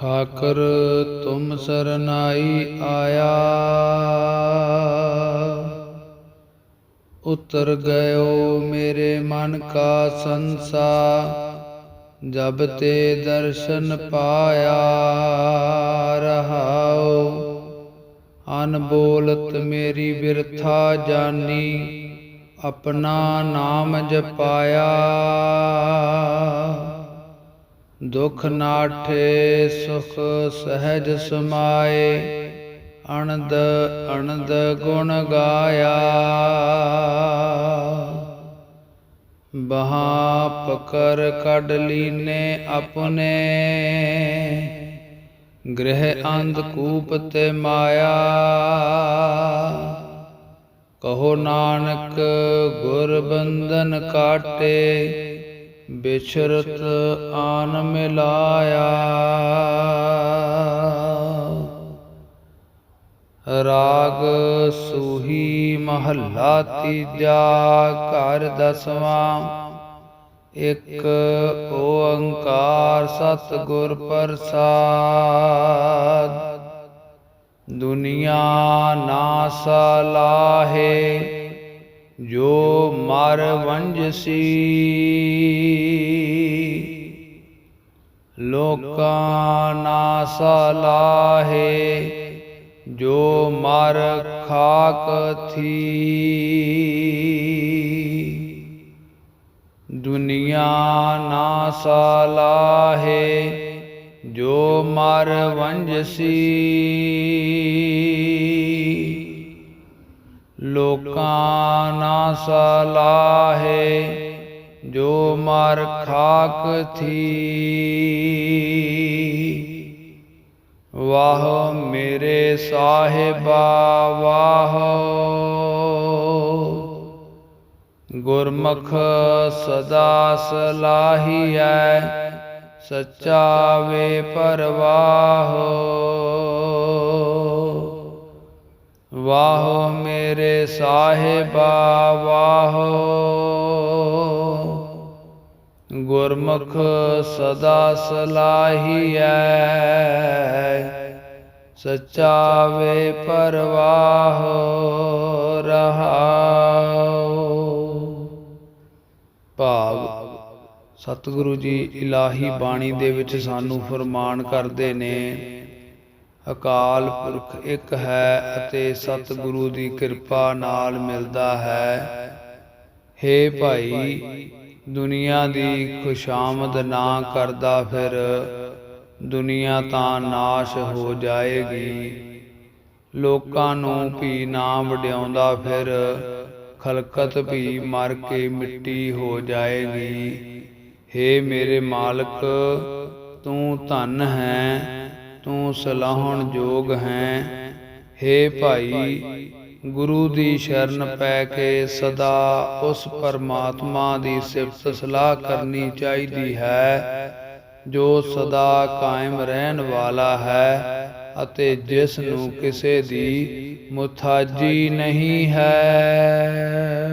ਠਾਕਰ, ਤੁਮ ਸਰਨਾਈ ਆਇਆ। ਉਤਰ ਗਇਓ ਮੇਰੇ ਮਨ ਕਾ ਸੰਸਾ, ਜਬ ਤੇ ਦਰਸ਼ਨ ਪਾਇਆ ਰਹਾਉ ਅਨਬੋਲਤ ਮੇਰੀ ਬਿਰਥਾ ਜਾਨੀ, ਆਪਣਾ ਨਾਮ ਜਪਾਇਆ। ਦੁਖ ਨਾਠੇ ਸੁਖ ਸਹਿਜ ਸਮਾਏ, ਅਣਦ ਅਣਦ ਗੁਣ ਗਾਇਆ। ਬਹਾ ਪਕਰ ਕੱਢ ਲੀਨੇ ਆਪਣੇ, ਗ੍ਰਹਿ ਅੰਧ ਕੂਪ ਤੇ ਮਾਇਆ। ਕਹੋ ਨਾਨਕ ਗੁਰ ਬੰਧਨ ਕਾਟੇ ਬਿਛਰਤ ਆਨ ਮਿਲਾਇਆ। ਰਾਗ ਸੂਹੀ ਮਹੱਲਾ ਤੀਜਾ ਘਰ ਦਸਵਾਂ। ਇੱਕ ਓੰਕਾਰ ਸਤਿਗੁਰ ਪ੍ਰਸਾਦ। ਦੁਨੀਆ ਨਾ ਸਲਾਹੇ ਜੋ ਮਰ ਵੰਜਸੀ ਲੋਕਾਂ ਨਾ ਸਲਾਹੇ ਜੋ ਮਰ ਖਾਕ ਥੀ। ਦੁਨੀਆ ਨਾ ਸਲਾਹੇ ਜੋ ਮਰ ਵੰਜਸੀ ਲੋਕਾਂ ਨਾ ਸਲਾਹੇ, ਜੋ ਮਰ ਖਾਕ ਥੀ। ਵਾਹ ਮੇਰੇ ਸਾਹਿਬਾ, ਵਾਹ। ਗੁਰਮੁਖ ਸਦਾ ਸਲਾਹੀਐ, ਸੱਚਾ ਵੇ ਪਰਵਾਹ। ਵਾਹ ਮੇਰੇ ਸਾਹਿਬਾ ਵਾਹ। ਗੁਰਮੁਖ ਸਦਾ ਸਲਾਹੀਐ ਸੱਚਾ ਵੇ ਪਰਵਾਹ ਰਹਾਉ। ਭਾਵ, ਸਤਿਗੁਰੂ ਜੀ ਇਲਾਹੀ ਬਾਣੀ ਦੇ ਵਿੱਚ ਸਾਨੂੰ ਫਰਮਾਨ ਕਰਦੇ ਨੇ ਅਕਾਲ ਪੁਰਖ ਇੱਕ ਹੈ ਅਤੇ ਸਤਿਗੁਰੂ ਦੀ ਕਿਰਪਾ ਨਾਲ ਮਿਲਦਾ ਹੈ। ਹੇ ਭਾਈ, ਦੁਨੀਆ ਦੀ ਖੁਸ਼ਾਮਦ ਨਾ ਕਰਦਾ ਫਿਰ, ਦੁਨੀਆ ਤਾਂ ਨਾਸ਼ ਹੋ ਜਾਏਗੀ। ਲੋਕਾਂ ਨੂੰ ਭੀ ਨਾ ਵਡਿਆਉਂਦਾ ਫਿਰ, ਖਲਕਤ ਭੀ ਮਰ ਕੇ ਮਿੱਟੀ ਹੋ ਜਾਏਗੀ। ਹੇ ਮੇਰੇ ਮਾਲਕ, ਤੂੰ ਧਨ ਹੈ ਤੂੰ ਸਲਾਹਣ ਜੋਗ ਹੈ। ਹੇ ਭਾਈ, ਗੁਰੂ ਦੀ ਸ਼ਰਨ ਪੈ ਕੇ ਸਦਾ ਉਸ ਪਰਮਾਤਮਾ ਦੀ ਸਿਫਤ ਸਲਾਹ ਕਰਨੀ ਚਾਹੀਦੀ ਹੈ, ਜੋ ਸਦਾ ਕਾਇਮ ਰਹਿਣ ਵਾਲਾ ਹੈ ਅਤੇ ਜਿਸ ਨੂੰ ਕਿਸੇ ਦੀ ਮੁਤਾਜੀ ਨਹੀਂ ਹੈ।